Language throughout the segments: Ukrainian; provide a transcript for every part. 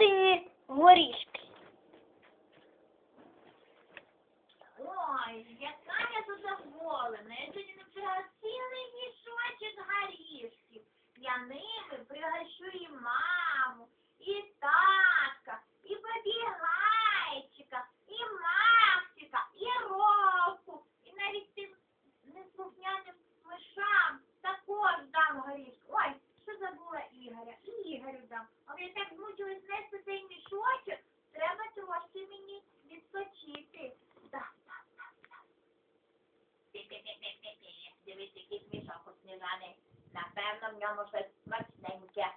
всередині горішки. Ой, яка я задоволена. Я сьогодні напрягла цілий мішочок горішків. Я ними пригощу і маму, і татка, і побігайчика, і Максика, і Ровку, і навіть тим неслухняним мишам також дам горішку. Ой, що забула Ігоря? І Ігорю дам. Але я так цей мішочок, треба трошки мені відпочити. Так, який мішок у. Напевно, в ньому щось смачненьке.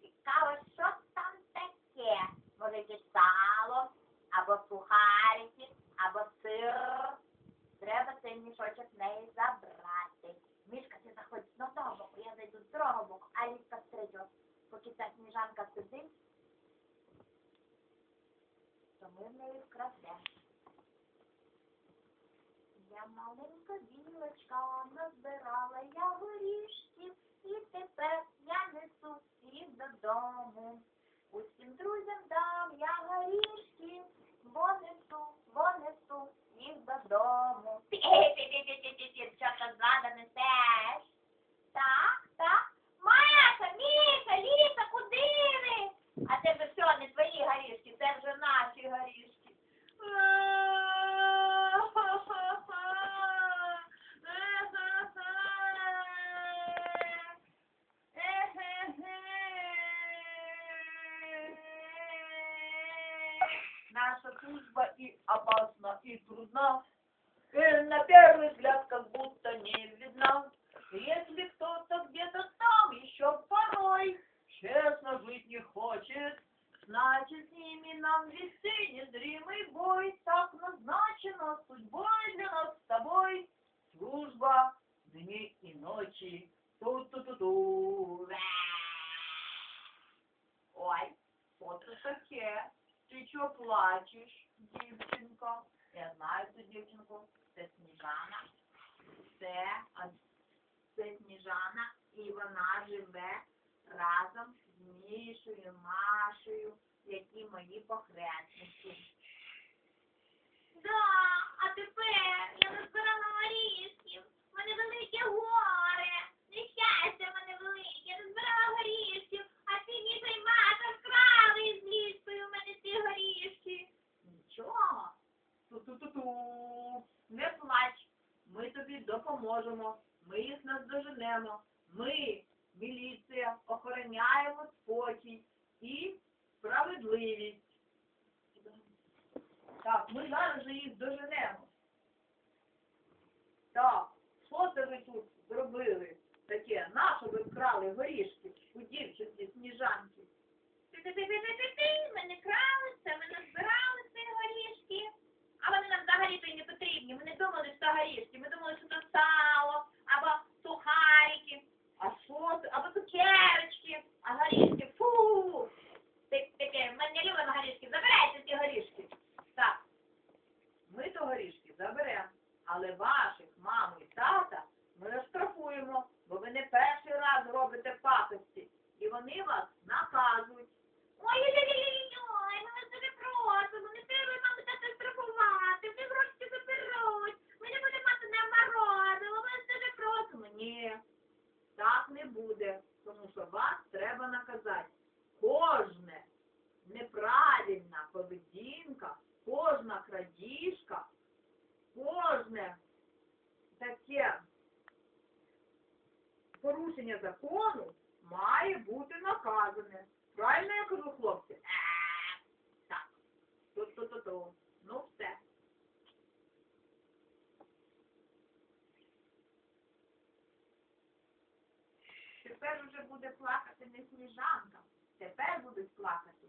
Цікаво, що там таке? Може, якесь сало, або сухарики, або сир. Треба цей мішочок в неї забрати. Мішка, ти заходь з одного боку, я зайду з другого боку, а Ліска з третього. Поки ця сніжанка сидить, то ми в неї вкрадемо. Я маленька білочка, назбирала я горішків, і тепер я несу їх додому. Усім друзям дам я горішків, бо несу, бо несу їх додому. Так, так. Маша, Міша, Ліса, куди? А це вже все, не твої горішки, це вже наші горішки. Наша служба и опасна, с ними нам вести незримый бой. Так назначено судьбой для нас с тобой. Служба дни и ночи. Ту-ту-ту-ту. Ой, що це таке? Ти чого плачеш, дівчинко? Я знаю цю дівчинку. Це Сніжана. Це, це Сніжана, і вона живе разом Мішою, Машею, які мої похресники. Да, а тепер я назбирала горішків. У мене велике горе. Нещастя в мене велике. Я назбирала горішків, а ти Міша і Маша вкрали із ліскою в мене ці горішки. Нічого. Ту-ту-ту-ту. Не плач. Ми тобі допоможемо. Ми їх наздоженемо. Ми, міліція, охороняємо спокій і справедливість. Так, ми зараз же їх доженемо. Так, що це ви тут зробили таке? Нащо ви вкрали горішки у дівчинці сніжанки? Ти-ти-ти-ти-ти-ти, ми крали це, ми назбирали ці горішки. А вони нам взагалі-то й не потрібні. Ми не думали, що це горішки. Ми думали, що це сало, або сухарики, А що це? або цукерочки, а горішки, фу! Ти- Таке, ми не любимо горішки. Забирайте ці горішки. Так, ми то горішки заберемо, але ваших маму і тата ми оштрафуємо, бо ви не перший раз робите пакості, і вони вас наказують. Ой-ой-ой-ой-ой, ми вас дуже просимо, не треба нам тата штрафувати, ви гроші заберуть, ми не будемо мати на морозиво, ми вас дуже просимо. Ні, так не буде, тому що вас треба наказати. Кожне неправильна поведінка, кожна крадіжка, кожне таке порушення закону має бути наказане. Правильно я кажу, хлопці? Е, Так. Ту-ту-ту-ту. Ну все. Тепер уже буде плакати не сніжанка. Тепер будуть плакати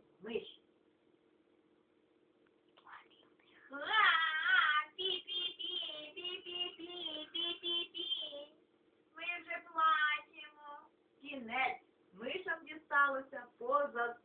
us